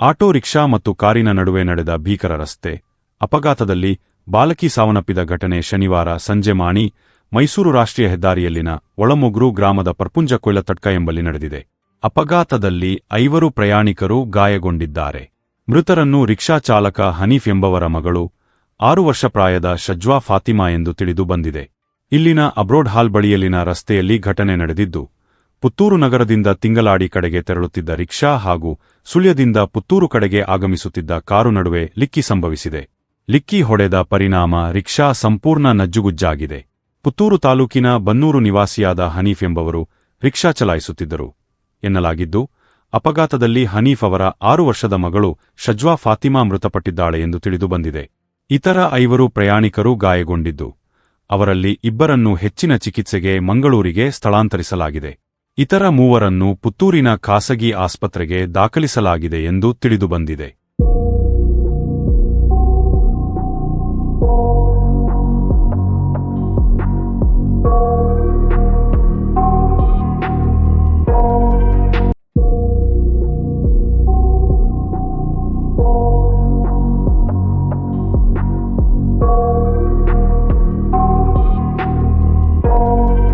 Auto rickshaw ಮತ್ತು ಕಾರಿನ ನಡುವೆ ನಡೆದ ಭೀಕರ ರಸ್ತೆ. ಅಪಘಾತದಲ್ಲಿ ಬಾಲಕಿ ಸಾವನ್ನಪ್ಪಿದ ಘಟನೆ ಶನಿವಾರ ಸಂಜೆ ಮಾಣಿ, ಮೈಸೂರು ರಾಷ್ಟ್ರೀಯ ಹೆದ್ದಾರಿಯಲ್ಲಿನ ಒಳಮೊಗ್ರು ಗ್ರಾಮದ ಪರ್ಪುಂಜ ಕೊಯ್ಲತಟ್ಕ ಎಂಬಲ್ಲಿ ನಡೆದಿದೆ. ಅಪಘಾತದಲ್ಲಿ ಐವರು ಪ್ರಯಾಣಿಕರು ಗಾಯಗೊಂಡಿದ್ದಾರೆ. ಮೃತರನ್ನು ರಿಕ್ಷಾ ಚಾಲಕ ಹನೀಫ್ ಎಂಬವರ ಮಗಳು, ಆರು ವರ್ಷ ಪ್ರಾಯದ ಶಜ್ವಾ ಫಾತಿಮಾ ಎಂದು ತಿಳಿದು ಬಂದಿದೆ. ಇಲ್ಲಿನ ಅಬ್ರೋಡ್ ಹಾಲ್ ಬಳಿಯಲ್ಲಿನ ರಸ್ತೆಯಲ್ಲಿ ಘಟನೆ ನಡೆದಿದ್ದು ಪುತ್ತೂರು ನಗರದಿಂದ ತಿಂಗಲಾಡಿ ಕಡೆಗೆ ತೆರಳುತ್ತಿದ್ದ ರಿಕ್ಷಾ ಹಾಗೂ ಸುಳ್ಯದಿಂದ ಪುತ್ತೂರು ಕಡೆಗೆ ಆಗಮಿಸುತ್ತಿದ್ದ ಕಾರು ನಡುವೆ ಲಿಕ್ಕಿ ಸಂಭವಿಸಿದೆ. ಲಿಕ್ಕಿ ಹೊಡೆದ ಪರಿಣಾಮ ರಿಕ್ಷಾ ಸಂಪೂರ್ಣ ನಜ್ಜುಗುಜ್ಜಾಗಿದೆ. ಪುತ್ತೂರು ತಾಲೂಕಿನ ಬನ್ನೂರು ನಿವಾಸಿಯಾದ ಹನೀಫ್ ಎಂಬವರು ರಿಕ್ಷಾ ಚಲಾಯಿಸುತ್ತಿದ್ದರು. ಎನ್ನಲಾಗಿದ್ದು, ಅಪಘಾತದಲ್ಲಿ ಹನೀಫ್ ಅವರ ಆರು ವರ್ಷದ ಮಗಳು ಶಜ್ವಾ ಫಾತಿಮಾ ಮೃತಪಟ್ಟಿದ್ದಾಳೆ ಎಂದು ತಿಳಿದುಬಂದಿದೆ ಇತರ ಐವರು ಪ್ರಯಾಣಿಕರು ಗಾಯಗೊಂಡಿದ್ದು, ಅವರಲ್ಲಿ ಇಬ್ಬರನ್ನು ಹೆಚ್ಚಿನ ಚಿಕಿತ್ಸೆಗೆ ಮಂಗಳೂರಿಗೆ ಸ್ಥಳಾಂತರಿಸಲಾಗಿದೆ. ಇತರ ಮೂವರನ್ನು ಪುತ್ತೂರಿನ ಖಾಸಗಿ ಆಸ್ಪತ್ರೆಗೆ ದಾಖಲಿಸಲಾಗಿದೆ ಎಂದು ತಿಳಿದುಬಂದಿದೆ. you